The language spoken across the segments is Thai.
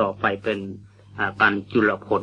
ต่อไปเป็นการจุลพล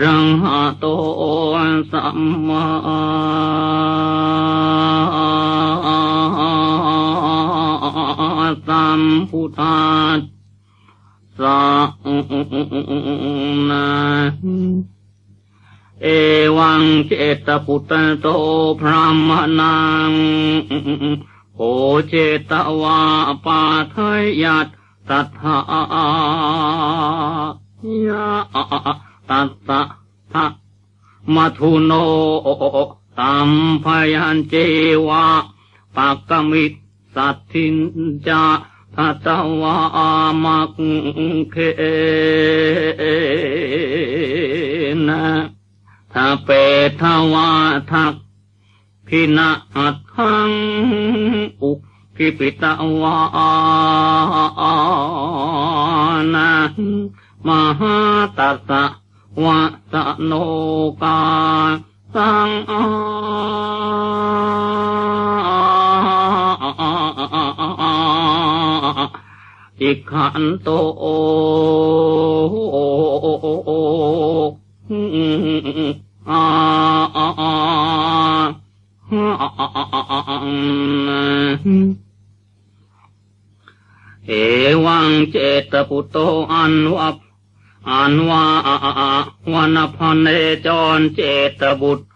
รังหะโตสัมมาสัมพุทธัสสะนะเอวังเจตปุตโตพระมนังโอเจตวาปาทยัตตัทธายะตัสสะทะ มัทุโนตัมพยัญเจวะปักกมิตสัตทินจาทัตวามักเคนะถ้าเปทวาทักพินาอัทังอุกิปิตวานะมหาตัสสะ วะสโนกาสังอาอิขันโตอาเอวังเจตปุตโตอันวับ อันวาวันพันเนจรเจตบุตร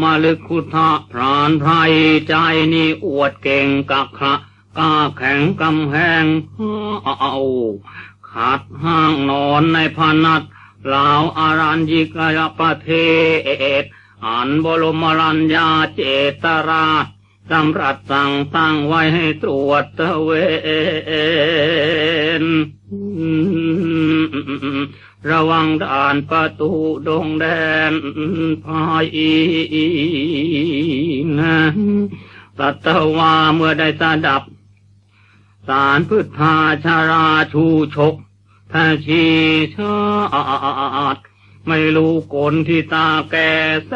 มาลึกคุทะพรานไพรใจนี่อวดเก่งกักขะกาแข็งกำแหงเอาขาดห้างนอนในพนัดลาวอารัญญิกายประเทศอันบรมรัญญาเจตราชสำรัสสั่งตั้งไว้ให้ตรวจเวน ระวังด่านประตูดงแดนภายนะตัตวาเมื่อได้สดับ สารพุทธาชาราชูชกทาชีชาดไม่รู้กลที่ตาแก่แส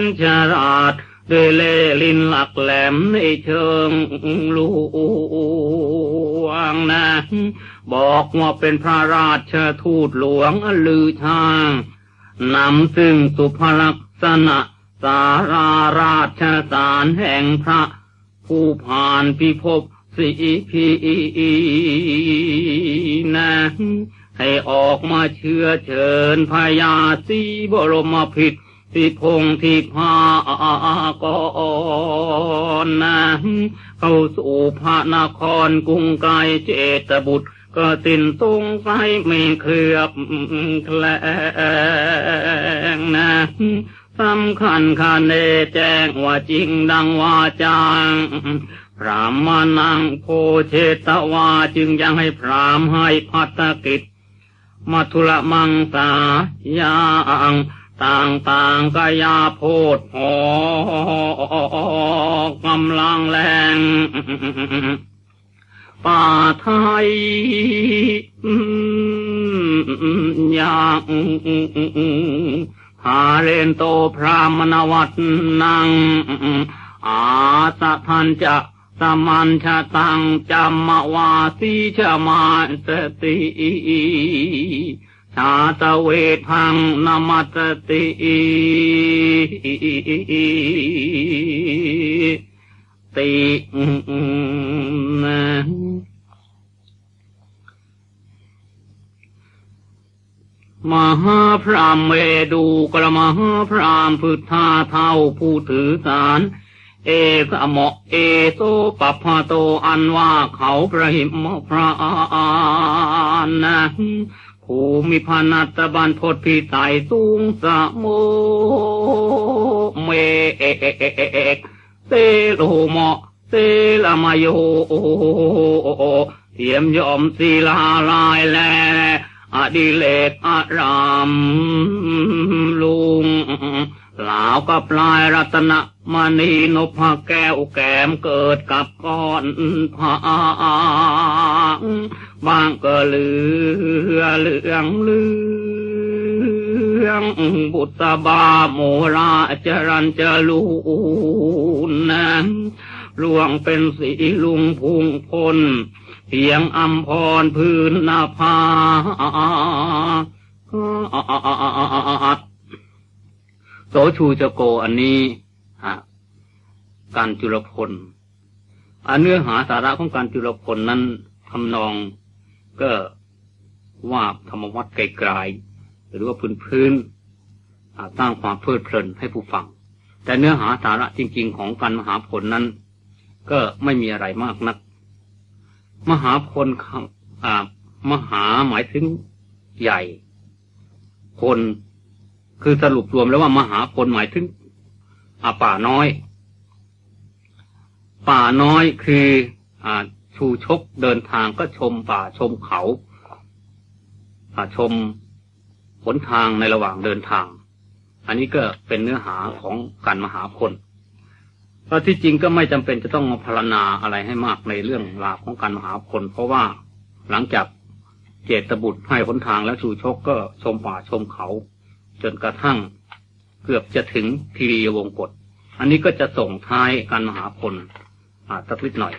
นชาราด ด้วยเล่ลินหลักแหลมในเชิงลวงนะบอกว่าเป็นพระราชทูตหลวงอลือชางนำซึ่งสุภลักษณะสาราราชสารแห่งพระ ผู้ผ่านพิภพสีพีนะให้ออกมาเชื่อเชิญพญาสีบรมพิต รที่พงที่พากอนนะเข้าสู่พระนครกรุงไกลเจตบุตร ก็สิ้นตรงไฟไม่เคลือบแคลงนะสำคัญคันเนแจ้งว่าจริงดังว่าจางพรามมานังโพเชตวาจึงยังให้พรามให้พัฒกิจมัทุละมังสายาง ต่างต่างกายาโพดหอกำลังแรงป่าไทยอยากหาเรนโตพรามณวัตนัง อาสะทันจะสมันชะตังจำมวาสีชะมาสติ ชาตเวทังนมัตติตินะมหาพรามเวดูกระมหาพรามพุทธาเท่าผู้ถือสาร เอกเหมาะเอโตปัพพโตอันว่าเขาพระหิมพระอานนะ ภูมิพานัตบันพดพิสัยสูงสะโมเมเอกเตโลเหมเตลมาโยเทียมยอมศีลาลายแลอดิเลกอารามลุงลาวกับลายรัตนมณีนพแก้วแก้มเกิดกับก้อนผา ก็เหลือเหลืองเหลืองบุตรบาโมราจรันจะลูนนะลวงเป็นสีลุงพุงพลเพียงอัมพรพื้นนาภาโสชูจะโกอันนี้ฮะการจุลพลอันเนื้อหาสาระของการจุลพลนั้นทำนอง ก็ว่าธรรมวัตไกลๆหรือว่าพื้นพื้นสร้างความเพลิดเพลินให้ผู้ฟัง แต่เนื้อหาสาระจริง ๆ ของการมหาผลนั้น ก็ไม่มีอะไรมากนัก มหาพลมหาหมายถึงใหญ่พลคือสรุปรวมแล้วว่ามหาพลหมายถึงป่าน้อย ป่าน้อยคืออ ชูชกเดินทางก็ชมป่าชมเขาชมหนทางในระหว่างเดินทาง อันนี้ก็เป็นเนื้อหาของการมหาพลเพราะที่จริงก็ไม่จำเป็นจะต้องมาพารณาอะไรให้มากในเรื่องราวของการมหาพลเพราะว่าหลังจากเจตบุตรให้หนทางแล้วชูชกก็ชมป่าชมเขา จนกระทั่งเกือบจะถึงทีรียวงกฏอันนี้ก็จะส่งท้ายการมหาพลสักนิดหน่อย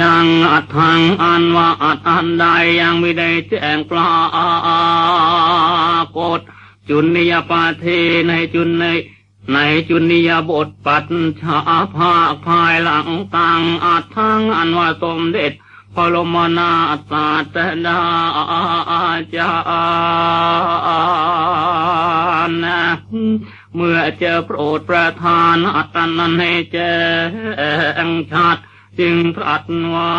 ยังอัดทางอันว่าอัดอันใดยังไม่ได้แจ้งปลากฏจุนิยปาเทในจุนในในจุนิยบทปัจฉาภาคภายหลังตังอัดทางอันว่าสมเด็จพรมนาศาสดาจารนะเมื่อเจอโปรดประทานอัตนันให้แจ้งชัด จึงตรัสว่า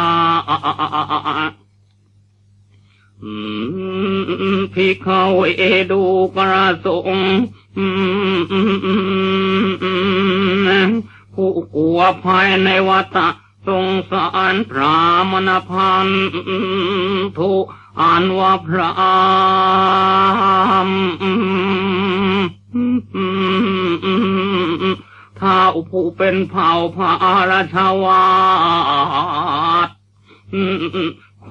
พิเขาเอดูกระสงผู้กลัวภายในวัฏสงสารพระมณพันธุอันว่าพระ ท้าผู้เป็นเผ่าพระราชวาดโค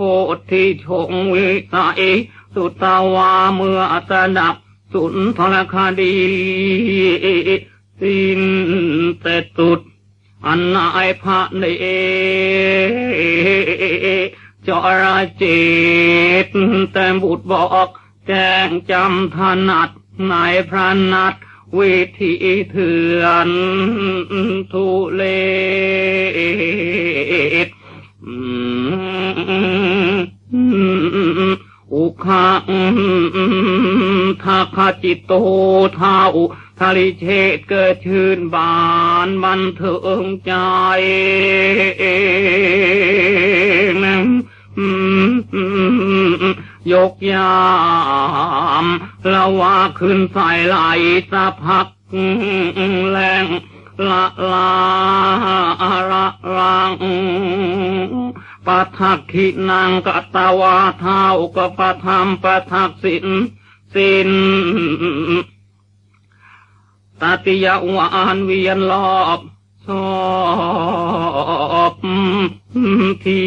ที่ชงวิสัยสุตาวาเมื่อสดับสุนทรคดีสิ้นแต่สุด อันนายพระเนจราเจตแต่บุตรบอก แจ้งจำถนัดนายพระนัด วิธีเถื่อนทุเลศอุคาทาคาจิตโตทาอุทาริเชตเกิดชื่นบานบันเทิงใจ ยกยามละว่าขึ้นใส่ไหลสะพักแรงละลาละลางปัทักขินังกตาวาเท้ากปะธรรมปัทักสินสินตติยาวานเวียนรอบชอบที่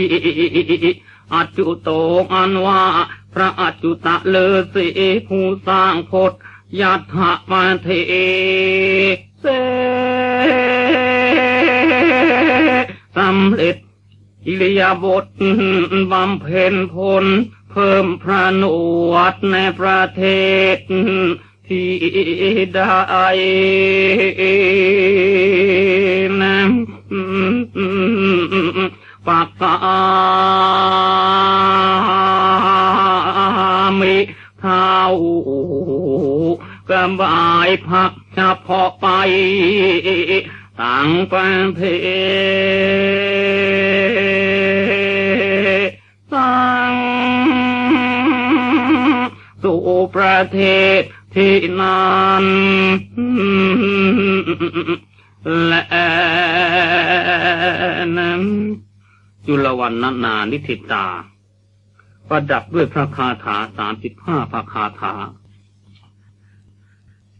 อัจจุโตอันว่า พระอจุตะเลสีผู้สร้างพจน์ยัตถะมาเทเสสำเร็จอิริยาบถบำเพ็ญผลเพิ่มพระนวัดในประเทศที่ได้นะปักกา ประเทศที่นั้นและนั้นจุลวันนานานิธิตา ประดับด้วยพระคาถาสามสิบห้าพระคาถา